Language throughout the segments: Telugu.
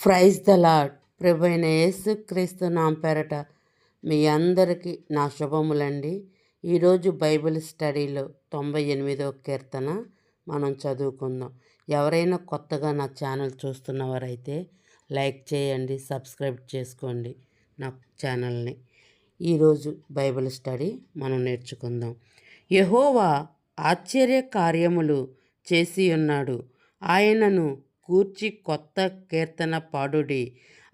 ఫ్రైజ్ ద లాడ్ ప్రభు అయిన యేసు క్రీస్తు నాం పేరట మీ అందరికీ నా శుభములండి. ఈరోజు బైబిల్ స్టడీలో తొంభై ఎనిమిదో కీర్తన మనం చదువుకుందాం. ఎవరైనా కొత్తగా నా ఛానల్ చూస్తున్నవారైతే లైక్ చేయండి సబ్స్క్రైబ్ చేసుకోండి నా ఛానల్ని. ఈరోజు బైబిల్ స్టడీ మనం నేర్చుకుందాం. యహోవా ఆశ్చర్య కార్యములు చేసి ఉన్నాడు ఆయనను కూర్చి కొత్త కీర్తన పాడుడి.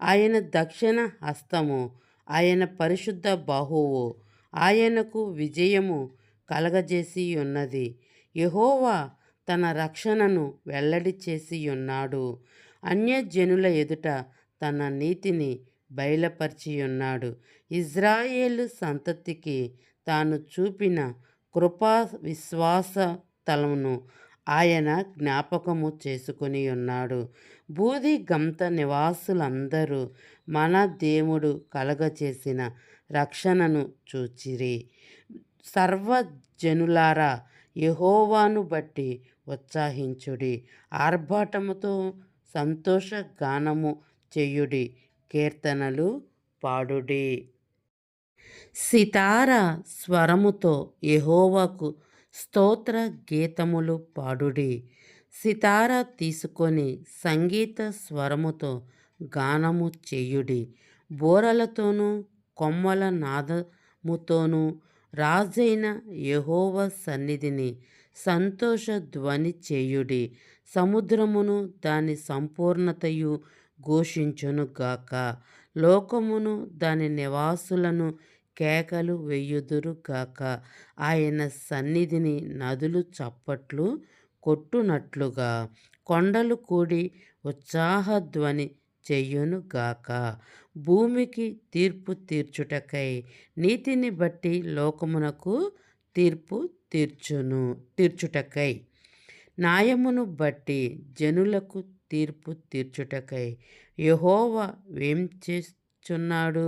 ఆయన దక్షిణ హస్తము ఆయన పరిశుద్ధ బాహువు ఆయనకు విజయము కలగజేసి ఉన్నది యహోవా తన రక్షణను వెల్లడి చేసి ఉన్నాడు అన్యజనుల ఎదుట తన నీతిని బయలుపరిచి ఉన్నాడు ఇజ్రాయేలు సంతతికి తాను చూపిన కృపా విశ్వాస తలమును ఆయన జ్ఞాపకము చేసుకుని ఉన్నాడు. బూది గంత నివాసులందరూ మన దేవుడు కలగచేసిన రక్షణను చూచిరి. సర్వజనులారా యహోవాను బట్టి ఉత్సాహించుడి. ఆర్భాటముతో సంతోష గానము చేయుడి. కీర్తనలు పాడుడి. సితార స్వరముతో యహోవాకు స్తోత్ర గీతములు పాడుడి. సితార తీసుకొని సంగీత స్వరముతో గానము చేయుడి. బోరలతోనూ కొమ్మల నాదముతోనూ రాజైన యహోవ సన్నిధిని సంతోష ధ్వని చేయుడి. సముద్రమును దాని సంపూర్ణతయు ఘోషించునుగాక. లోకమును దాని నివాసులను కేకలు వెయ్యుదురు గాక ఆయన సన్నిధిని నదులు చప్పట్లు కొట్టునట్లుగా కొండలు కూడి ఉత్సాహధ్వని చెయ్యునుగాక భూమికి తీర్పు తీర్చుటకై నీతిని బట్టి లోకమునకు తీర్పు తీర్చును తీర్చుటకై. న్యాయమును బట్టి జనులకు తీర్పు తీర్చుటకై. యహోవ ఏం చేస్తున్నాడు?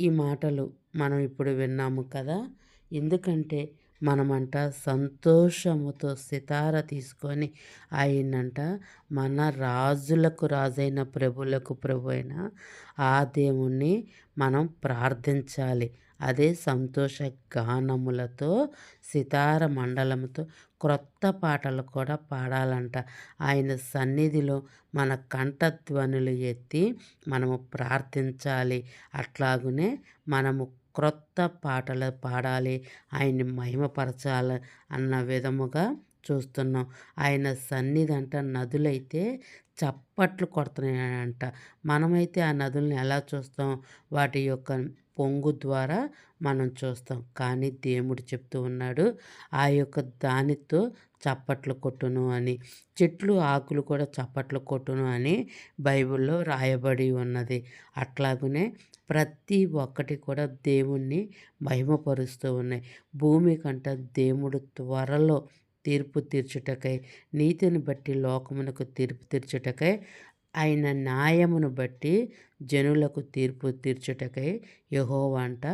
ఈ మాటలు మనం ఇప్పుడు విన్నాము కదా. ఎందుకంటే మనమంట సంతోషముతో సితార తీసుకొని ఆయనంట మన రాజులకు రాజైన ప్రభులకు ప్రభు అయిన ఆ దేవుణ్ణి మనం ప్రార్థించాలి. అదే సంతోష గానములతో సితార మండలముతో క్రొత్త పాటలు కూడా పాడాలంట. ఆయన సన్నిధిలో మన కంఠధ్వనులు ఎత్తి మనము ప్రార్థించాలి. అట్లాగునే మనము క్రొత్త పాటలు పాడాలి. ఆయన్ని మహిమపరచాలి అన్న విధముగా చూస్తున్నాం. ఆయన సన్నిధి అంట నదులైతే చప్పట్లు కొడుతున్నాయంట. మనమైతే ఆ నదుల్ని ఎలా చూస్తాం? వాటి యొక్క పొంగు ద్వారా మనం చూస్తాం. కానీ దేవుడు చెప్తూ ఉన్నాడు ఆ యొక్క దానితో చప్పట్లు కొట్టును అని. చెట్లు ఆకులు కూడా చప్పట్లు కొట్టును అని బైబిల్లో రాయబడి ఉన్నది. అట్లాగనే ప్రతి ఒక్కటి కూడా దేవుణ్ణి మహిమపరుస్తూ ఉన్నాయి. భూమి కంట దేవుడు త్వరలో తీర్పు తీర్చుటకై నీతిని బట్టి లోకమునకు తీర్పు తీర్చుటకై ఆయన న్యాయమును బట్టి జనులకు తీర్పు తీర్చుటకై యహోవంట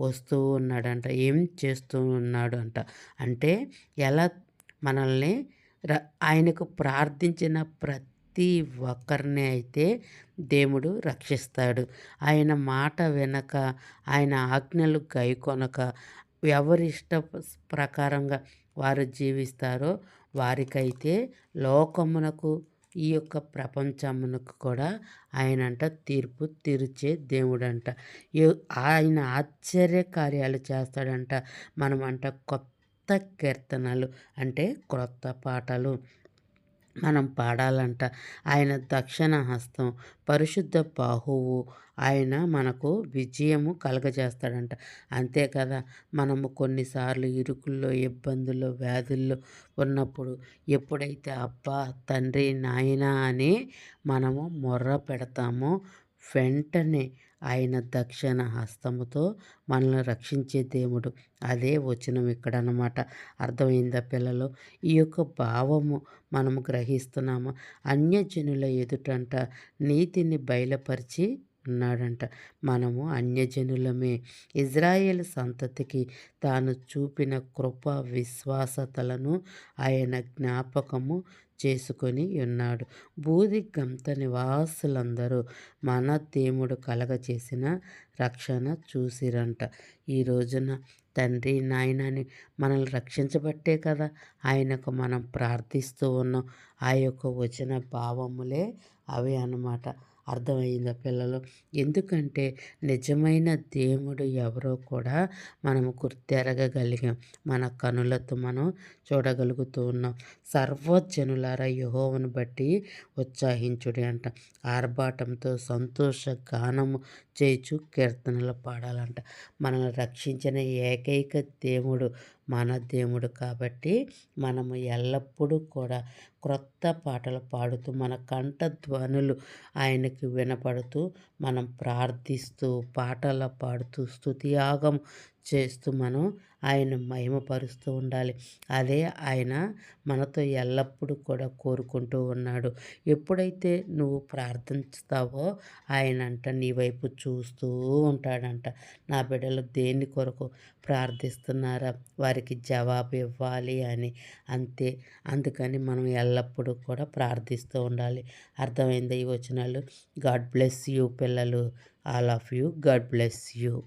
వస్తూ ఉన్నాడంట. ఏం చేస్తూ ఉన్నాడు అంట? అంటే ఎలా మనల్ని ఆయనకు ప్రార్థించిన ప్రతి ఒక్కరిని అయితే దేవుడు రక్షిస్తాడు. ఆయన మాట వెనక ఆయన ఆజ్ఞలు గైకొనక ఎవరిష్ట ప్రకారంగా వారు జీవిస్తారో వారికైతే లోకమునకు ఈ యొక్క ప్రపంచమునకు కూడా ఆయనంట తీర్పు తీర్చే దేవుడంట. ఆయన ఆశ్చర్య కార్యాలు చేస్తాడంట. మనమంట కొత్త కీర్తనలు అంటే క్రొత్త పాటలు. మనం పాడాలంట. ఆయన దక్షిణ హస్తం పరిశుద్ధ బాహువు. ఆయన మనకు విజయము కలగజేస్తాడంట. అంతే కదా మనము కొన్నిసార్లు ఇరుకుల్లో ఇబ్బందుల్లో వ్యాధుల్లో ఉన్నప్పుడు ఎప్పుడైతే అబ్బా తండ్రి నాయన అని మనము మొర్ర పెడతామో వెంటనే ఆయన దక్షిణ హస్తముతో మనల్ని రక్షించే దేవుడు. అదే వచనం ఇక్కడ అనమాట అర్థమైందా పిల్లలు? ఈ యొక్క భావము మనము గ్రహిస్తున్నాము. అన్యజనుల ఎదుటంట నీతిని బయలుపరిచి ఉన్నాడంట. మనము అన్యజనులమే. ఇజ్రాయేల్ సంతతికి తాను చూపిన కృప విశ్వాసతలను ఆయన జ్ఞాపకము చేసుకొని ఉన్నాడు. బూది గంత నివాసులందరూ మన దేవుడు కలగచేసిన రక్షణ చూసిరంట. ఈ రోజున తండ్రి నాయనని మనల్ని రక్షించబట్టే కదా ఆయనకు మనం ప్రార్థిస్తూ ఉన్నాం. ఆ యొక్క వచన భావములే అవి అన్నమాట. అర్థమైందా పిల్లలు? ఎందుకంటే నిజమైన దేవుడు ఎవరో కూడా మనం గుర్తెరగగలిగాం. మన కనులతో మనం చూడగలుగుతూ ఉన్నాం. సర్వజనులారా యహోవను బట్టి ఉత్సాహించుడి అంట. ఆర్భాటంతో సంతోష గానము చేచు కీర్తనలు పాడాలంట. మనల్ని రక్షించిన ఏకైక దేవుడు మన దేవుడు కాబట్టి మనము ఎల్లప్పుడూ కూడా క్రొత్త పాటలు పాడుతూ మన కంఠ ధ్వనులు ఆయనకి వినపడుతూ మనం ప్రార్థిస్తూ పాటలు పాడుతూ స్థుతియాగం చేస్తూ మనం ఆయన మహిమపరుస్తూ ఉండాలి. అదే ఆయన మనతో ఎల్లప్పుడూ కూడా కోరుకుంటూ ఉన్నాడు. ఎప్పుడైతే నువ్వు ప్రార్థిస్తావో ఆయన అంట నీ వైపు చూస్తూ ఉంటాడంట. నా బిడ్డలు దేని కొరకు ప్రార్థిస్తున్నారా? వారికి జవాబు ఇవ్వాలి అని. అంతే. అందుకని మనం ఎల్లప్పుడూ కూడా ప్రార్థిస్తూ ఉండాలి. అర్థమైంది ఈ వచనాలు? గాడ్ బ్లెస్ యూ పిల్లలు. All of you. God bless you.